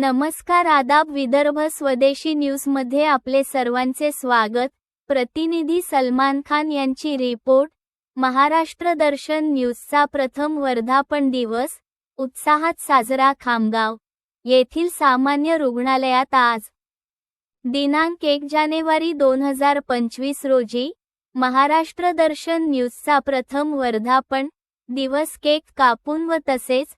नमस्कार आदाब विदर्भ स्वदेशी न्यूजमध्ये आपले सर्वांचे स्वागत. प्रतिनिधी सलमान खान यांची रिपोर्ट. महाराष्ट्र दर्शन न्यूजचा प्रथम वर्धापन दिवस. उत्साहात साजरा खामगाव. येथील सामान्य रुग्णालयात आज. दिनांक एक जानेवारी दोन हजार पंचवीस रोजी. महाराष्ट्र दर्शन न्यूजचा प्रथम वर्धापन. दिवस केक कापून व तसेच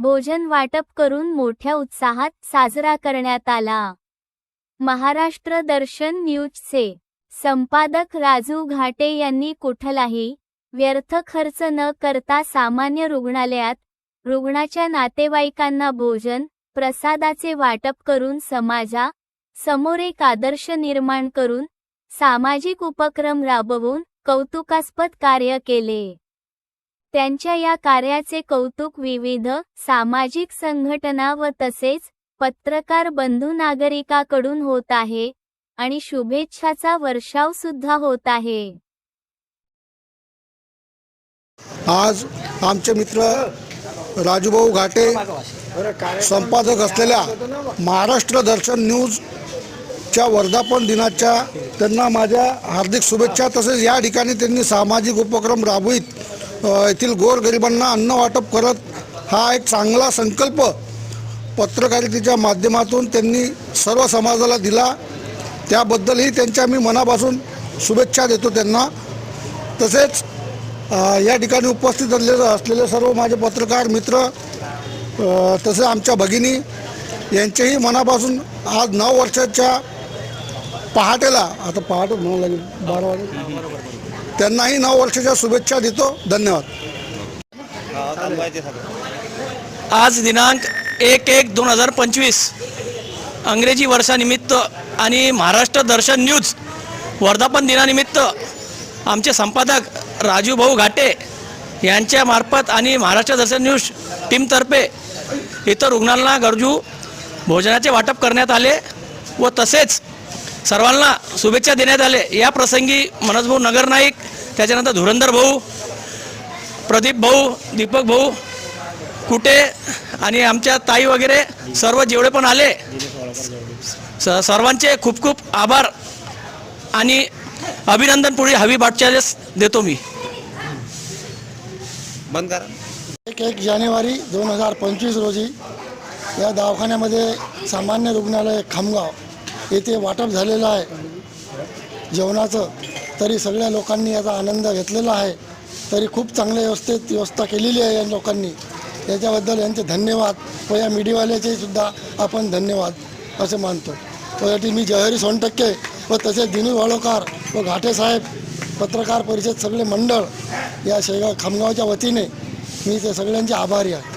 भोजन वाटप करून मोठ्या उत्साहात साजरा करण्यात आला. महाराष्ट्र दर्शन न्यूजचे संपादक राजू घाटे यांनी कुठलाही व्यर्थ खर्च न करता सामान्य रुग्णालयात रुग्णाच्या नातेवाईकांना भोजन प्रसादाचे वाटप करून समाजा समोर एक आदर्श निर्माण करून सामाजिक उपक्रम राबवून कौतुकास्पद कार्य केले. त्यांच्या या कार्याचे कौतुक विविध सामाजिक संघटना व तसेच पत्रकार बंधू नागरिकाकडून होत आहे आणि शुभेच्छाचा वर्षाव सुद्धा होत आहे. आज आमचे मित्र राजूभाऊ घाटे संपादक असलेल्या महाराष्ट्र दर्शन न्यूजच्या वर्धापन दिनाच्या त्यांना माझ्या हार्दिक शुभेच्छा तसेच या ठिकाणी त्यांनी सामाजिक उपक्रम राबवित येथील गोरगरिबांना अन्न वाटप करत हा एक चांगला संकल्प पत्रकारितेच्या माध्यमातून त्यांनी सर्व समाजाला दिला. त्याबद्दलही त्यांच्या मी मनापासून शुभेच्छा देतो त्यांना. तसेच या ठिकाणी उपस्थित असलेले असलेले सर्व माझे पत्रकार मित्र तसे आमच्या भगिनी यांचेही मनापासून आज नऊ वर्षाच्या पहाटेला आता पहाटे म्हणावं लागेल बारा वाजे त्यांनाही नऊ वर्षाच्या शुभेच्छा देतो. धन्यवाद. आज दिनांक एक एक दोन हजार पंचवीस. अंग्रेजी वर्षानिमित्त आणि महाराष्ट्र दर्शन न्यूज वर्धापन दिनानिमित्त आमचे संपादक राजू भाऊ घाटे यांच्या मार्फत आणि महाराष्ट्र दर्शन न्यूज टीमतर्फे इतर रुग्णांना गरजू भोजनाचे वाटप करण्यात आले व तसेच सर्वांना शुभेच्छा देण्यात आले. या प्रसंगी मनोज भाऊ नगर नाईक त्याच्यानंतर धुरंधर भाऊ प्रदीप भाऊ दीपक भाऊ कुठे आणि आमच्या ताई वगैरे सर्व जेवढे पण आले स सर्वांचे खूप खूप आभार आणि अभिनंदन पुढे हवी बाटचालीस देतो मी. बंद करा. एक एक जानेवारी दोन हजार पंचवीस रोजी या दवाखान्यामध्ये सामान्य रुग्णालय खामगाव येथे वाटप झालेलं आहे. जेवणाचं तरी सगळ्या लोकांनी याचा आनंद घेतलेला आहे. तरी खूप चांगल्या व्यवस्थेत व्यवस्था केलेली आहे या लोकांनी. याच्याबद्दल यांचे धन्यवाद व या मीडियावाल्याचे सुद्धा आपण धन्यवाद असे मानतो. त्यासाठी मी जवाहरी सोनटक्के व तसेच दिनू वाळोकार व घाटेसाहेब पत्रकार परिषद सगळे मंडळ या शेगाव खामगावच्या वतीने मी ते सगळ्यांचे आभारी आहे.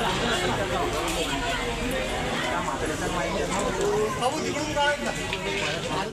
भाऊ तिकडून